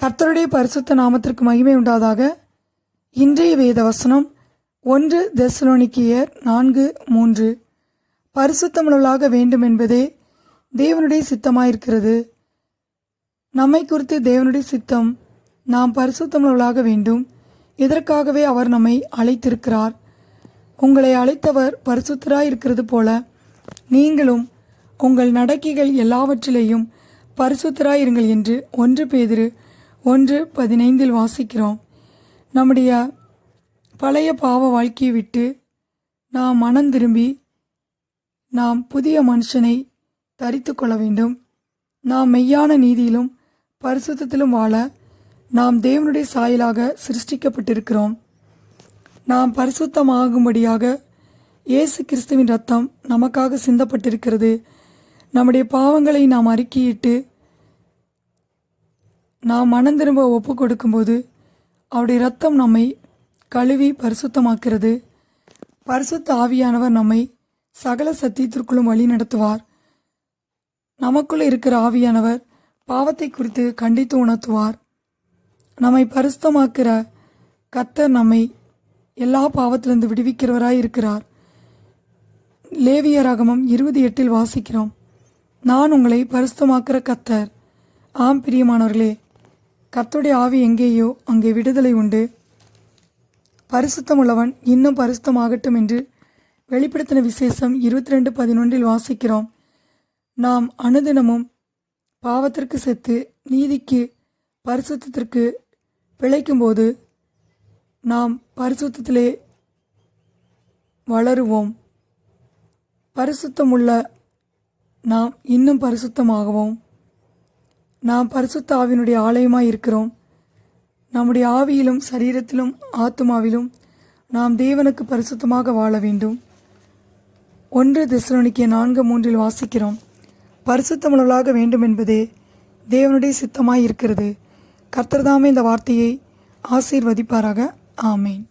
கர்த்தருடைய பரிசுத்த நாமத்திற்கு மகிமை உண்டாதாக. இன்றைய வேத வசனம் ஒன்று தெசலோனிக்கியர் நான்கு மூன்று. பரிசுத்தமுள்ளவளாக வேண்டும் என்பதே தேவனுடைய சித்தமாயிருக்கிறது. நம்மை குறித்து தேவனுடைய சித்தம் நாம் பரிசுத்தமுள்ளவளாக வேண்டும். இதற்காகவே அவர் நம்மை அழைத்திருக்கிறார். உங்களை அழைத்தவர் பரிசுத்தராய் இருக்கிறது போல நீங்களும் உங்கள் நடக்கைகள் எல்லாவற்றிலேயும் பரிசுத்தராயிருங்கள் என்று ஒன்று பேதிரு ஒன்று பதினைந்தில் வாசிக்கிறோம். நம்முடைய பழைய பாவ வாழ்க்கையை விட்டு நாம் மனம் திரும்பி நாம் புதிய மனுஷனை தரித்து கொள்ள வேண்டும். நாம் மெய்யான நீதியிலும் பரிசுத்தத்திலும் வாழ நாம் தேவனுடைய சாயலாக சிருஷ்டிக்கப்பட்டிருக்கிறோம். நாம் பரிசுத்தமாகும்படியாக இயேசு கிறிஸ்துவின் ரத்தம் நமக்காக சிந்தப்பட்டிருக்கிறது. நம்முடைய பாவங்களை நாம் அறிக்கையிட்டு நாம் மனம் திரும்ப ஒப்பு கொடுக்கும்போது அவருடைய ரத்தம் நம்மை கழுவி பரிசுத்தமாக்கிறது. பரிசுத்த ஆவியானவர் நம்மை சகல சத்தியத்திற்குள்ளும் வழி நடத்துவார். நமக்குள்ளே இருக்கிற ஆவியானவர் பாவத்தை குறித்து கண்டித்து உணர்த்துவார். நம்மை பரிசுத்தமாக்கிற கத்தர் நம்மை எல்லா பாவத்திலிருந்து விடுவிக்கிறவராய் இருக்கிறார். லேவியராகமம் இருபது எட்டில் வாசிக்கிறோம். நான் உங்களை பரிசுத்தமாக்கிற கத்தர் ஆம் பிரியமானவர்களே கர்த்துடைய ஆவி எங்கேயோ அங்கே விடுதலை உண்டு. பரிசுத்தமுள்ளவன் இன்னும் பரிசுத்தமாகட்டும் என்று வெளிப்படுத்தின விசேஷம் இருபத்தி ரெண்டு பதினொன்றில் வாசிக்கிறோம். நாம் அனுதினமும் பாவத்திற்கு செத்து நீதிக்கு பரிசுத்தத்திற்கு பிழைக்கும்போது நாம் பரிசுத்திலே வளருவோம். பரிசுத்தமுள்ள நாம் இன்னும் பரிசுத்தமாகவும். நாம் பரிசுத்த ஆவினுடைய ஆலயமாக இருக்கிறோம். நம்முடைய ஆவியிலும் சரீரத்திலும் ஆத்மாவிலும் நாம் தேவனுக்கு பரிசுத்தமாக வாழ வேண்டும். ஒன்று திசுரணிக்க நான்கு மூன்றில் வாசிக்கிறோம். பரிசுத்தமுள்ளவளாக வேண்டும் என்பதே தேவனுடைய சித்தமாய் இருக்கிறது. கர்த்தர்தாமே இந்த வார்த்தையை ஆசீர்வதிப்பாராக. ஆமேன்.